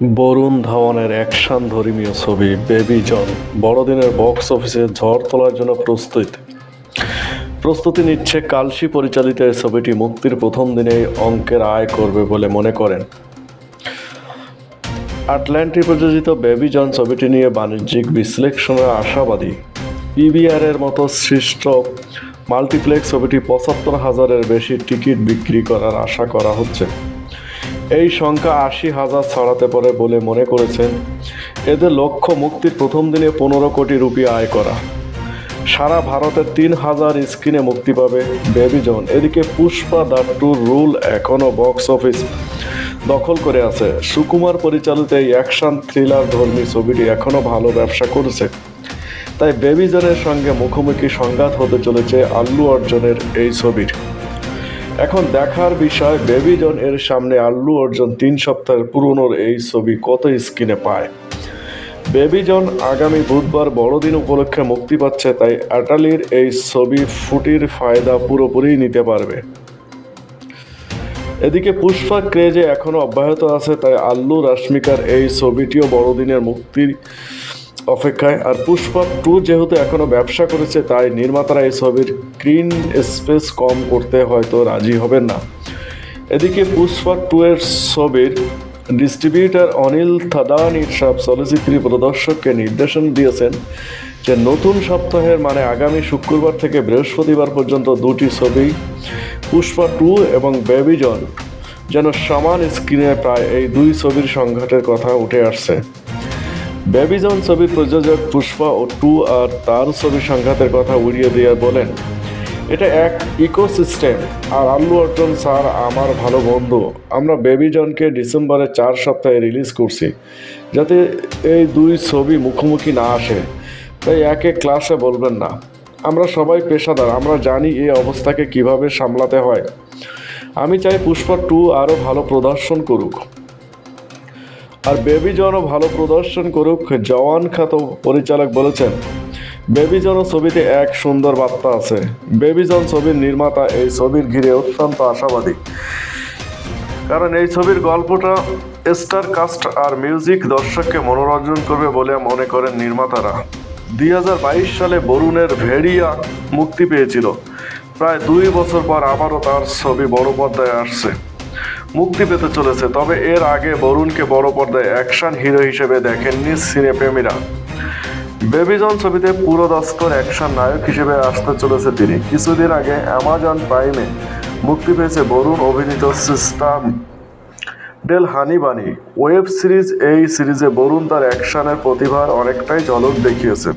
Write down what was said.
Varun ধাওয়ানের action ধর্মীয় ছবি baby জন, বড়দিনের বক্স অফিসে ঝড় তোলার জন্য প্রস্তুত। প্রস্তুতি নিচ্ছে কালসি পরিচালিত এই ছবিটি মুক্তির প্রথম দিনেই অঙ্কের আয় করবে বলে মনে করেন। আটলান্টি প্রযোজিত বেবি জন ছবিটি নিয়ে বাণিজ্যিক বিশ্লেষণের আশাবাদী। পিবিআর এর মতো সৃষ্ট মাল্টিপ্লেক্স ছবিটি পঁচাত্তর হাজারের বেশি টিকিট বিক্রি করার আশা করা হচ্ছে। এই সংখ্যা আশি হাজার ছড়াতে পারে বলে মনে করেছেন। এদের লক্ষ্য মুক্তির প্রথম দিনে পনেরো কোটি রুপি আয় করা। সারা ভারতের তিন হাজার স্ক্রিনে মুক্তি পাবে বেবিজন। এদিকে পুষ্পা দ্য টুর রুল এখনও বক্স অফিস দখল করে আছে। সুকুমার পরিচালিত এই অ্যাকশন থ্রিলার ধর্মী ছবিটি এখনও ভালো ব্যবসা করছে। তাই বেবিজনের সঙ্গে মুখোমুখি সংঘাত হতে চলেছে আল্লু অর্জনের এই ছবির। এখন দেখার বিষয়, বেবিজন এর সামনে আল্লু অর্জুন তিন সপ্তাহের পুরনোর এই ছবি কত স্ক্রিনে পায়? বেবিজন আগামী বুধবার বড়দিন উপলক্ষে মুক্তি পাচ্ছে, তাই অ্যাটালির এই ছবি ফুটির ফায়দা পুরোপুরি নিতে পারবে। এদিকে পুষ্পা ক্রেজে এখনও অব্যাহত আছে, তাই আল্লু, রাশ্মিকার এই ছবিটিও বড়দিনের মুক্তির অপেক্ষায়। আর পুষ্পা টু যেহেতু এখনও ব্যবসা করেছে, তাই নির্মাতারা এই ছবির স্ক্রিন স্পেস কম করতে হয়তো রাজি হবেন না। এদিকে পুষ্পা টু এর ছবির ডিস্ট্রিবিউটর অনিল থাদানি সব চলচ্চিত্রী প্রদর্শককে নির্দেশন দিয়েছেন যে নতুন সপ্তাহের মানে আগামী শুক্রবার থেকে বৃহস্পতিবার পর্যন্ত দুটি ছবি, পুষ্পা টু এবং বেবিজন যেন সমান স্ক্রিনে প্রায় এই দুই ছবির সংঘাতের কথা উঠে আসছে। বেবিজন ছবির প্রযোজক পুষ্পা ও টু আর তার ছবি সংঘাতের কথা উড়িয়ে দিয়ে বলেন, এটা এক ইকোসিস্টেম। আর আল্লু অর্জুন স্যার আমার ভালো বন্ধু। আমরা বেবিজনকে ডিসেম্বরে চার সপ্তাহে রিলিজ করছি, যাতে এই দুই ছবি মুখোমুখি না আসে। তাই একে ক্লাসে বলবেন না। আমরা সবাই পেশাদার, আমরা জানি এই অবস্থাকে কীভাবে সামলাতে হয়। আমি চাই পুষ্পা টু আরও ভালো প্রদর্শন করুক। আর বেবি জনও ভালো প্রদর্শন করুক, জওয়ান খ্যাত পরিচালক বলেছেন। বেবি জন ছবিতে এক সুন্দর বার্তা আছে। বেবি জন ছবির নির্মাতা এই ছবির ঘিরে অত্যন্ত আশাবাদী। কারণ এই ছবির গল্পটা স্টার কাস্ট আর মিউজিক দর্শককে মনোরঞ্জন করবে বলে মনে করেন নির্মাতারা। দুই হাজার বাইশ সালে বরুণের ভেড়িয়া মুক্তি পেয়েছিল। প্রায় দুই বছর পর আবারও তার ছবি বড় পর্দায় আসছে। মুক্তি পেতে চলেছে। তবে এর আগে বরুণকে বড় পর্দায় অ্যাকশন হিরো হিসেবে দেখেননি সিনেপ্রেমীরা। বেবিজন ছবিতে পুরোদস্কর অ্যাকশন নায়ক হিসেবে আসতে চলেছে তিনি। কিছুদিন আগে অ্যামাজন প্রাইমে মুক্তি পেয়েছে বরুণ অভিনীত Citadel Honey Bunny web series এই সিরিজে বরুণ তার অ্যাকশনের প্রতিভার অনেকটাই ঝলক দেখিয়েছে।